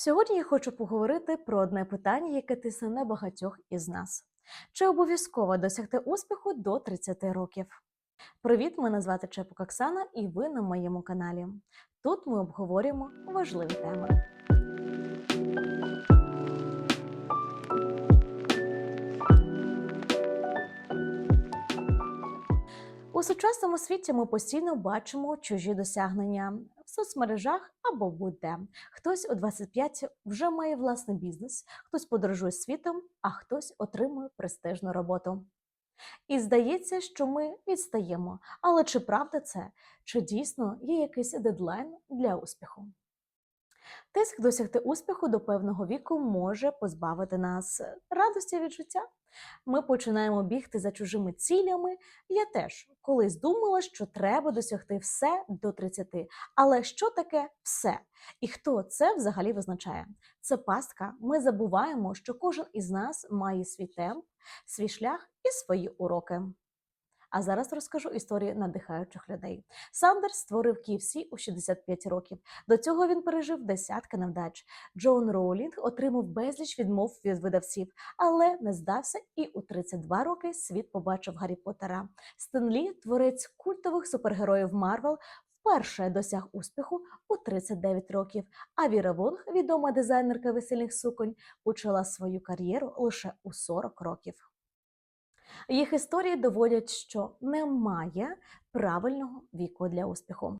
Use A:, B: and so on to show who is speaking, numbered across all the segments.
A: Сьогодні я хочу поговорити про одне питання, яке тисне багатьох із нас: чи обов'язково досягти успіху до 30 років? Привіт, мене звати Чепук Оксана, і ви на моєму каналі. Тут ми обговорюємо важливі теми. У сучасному світі ми постійно бачимо чужі досягнення соцмережах або будь-де. Хтось у 25 вже має власний бізнес, хтось подорожує світом, а хтось отримує престижну роботу. І здається, що ми відстаємо. Але чи правда це? Чи дійсно є якийсь дедлайн для успіху? Тиск досягти успіху до певного віку може позбавити нас радості від життя. Ми починаємо бігти за чужими цілями. Я теж колись думала, що треба досягти все до 30. Але що таке все? І хто це взагалі визначає? Це пастка. Ми забуваємо, що кожен із нас має свій темп, свій шлях і свої уроки. А зараз розкажу історію надихаючих людей. Сандерс створив KFC у 65 років. До цього він пережив десятки невдач. Джон Роулінг отримав безліч відмов від видавців, але не здався. І у 32 роки світ побачив Гаррі Поттера. Стен Лі, творець культових супергероїв Марвел, вперше досяг успіху у 39 років. А Віра Вонг, відома дизайнерка весільних суконь, почала свою кар'єру лише у 40 років. Їх історії доводять, що немає правильного віку для успіху.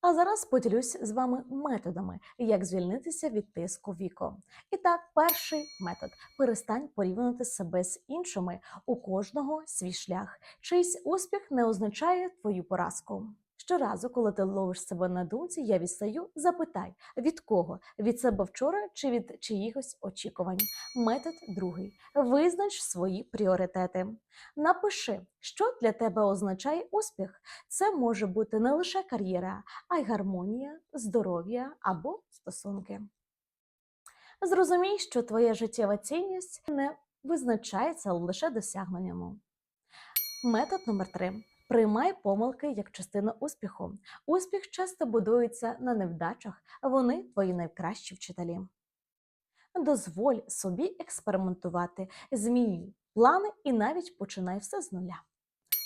A: А зараз поділюсь з вами методами, як звільнитися від тиску віку. І так, перший метод перестань порівнювати себе з іншими. У кожного свій шлях. Чийсь успіх не означає твою поразку. Щоразу, коли ти ловиш себе на думці, я відстаю, запитай від кого? Від себе вчора чи від чиїхось очікувань. Метод другий. Визнач свої пріоритети. Напиши, що для тебе означає успіх. Це може бути не лише кар'єра, а й гармонія, здоров'я або стосунки. Зрозумій, що твоя життєва цінність не визначається лише досягненнями. Метод номер три. Приймай помилки як частину успіху. Успіх часто будується на невдачах, вони твої найкращі вчителі. Дозволь собі експериментувати, змінюй плани і навіть починай все з нуля.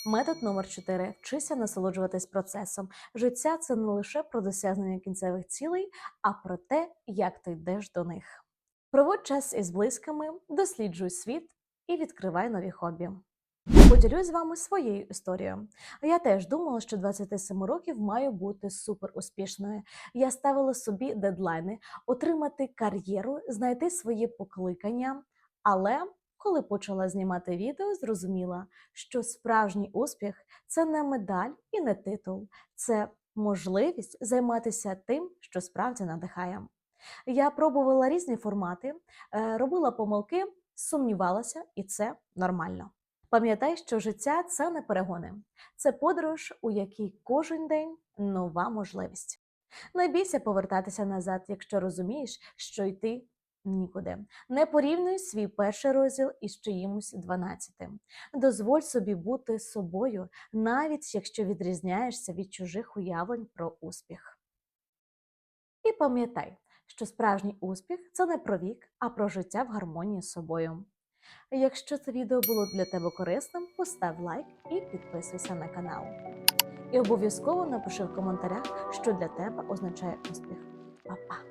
A: Метод номер 4. Вчися насолоджуватись процесом. Життя це не лише про досягнення кінцевих цілей, а про те, як ти йдеш до них. Проводь час із близькими, досліджуй світ і відкривай нові хобі. Поділюсь з вами своєю історією. Я теж думала, що 27 років маю бути супер успішною. Я ставила собі дедлайни, отримати кар'єру, знайти своє покликання. Але коли почала знімати відео, зрозуміла, що справжній успіх це не медаль і не титул, це можливість займатися тим, що справді надихає. Я пробувала різні формати, е, робила помилки, сумнівалася, і це нормально. Пам'ятай, що життя це не перегони, це подорож, у якій кожен день нова можливість. Не бійся повертатися назад, якщо розумієш, що йти нікуди. Не порівнюй свій перший розділ із чиїмось дванадцятим. Дозволь собі бути собою, навіть якщо відрізняєшся від чужих уявлень про успіх. І пам'ятай, що справжній успіх це не про вік, а про життя в гармонії з собою. Якщо це відео було для тебе корисним, постав лайк і підписуйся на канал. І обов'язково напиши в коментарях, що для тебе означає успіх. Па-па!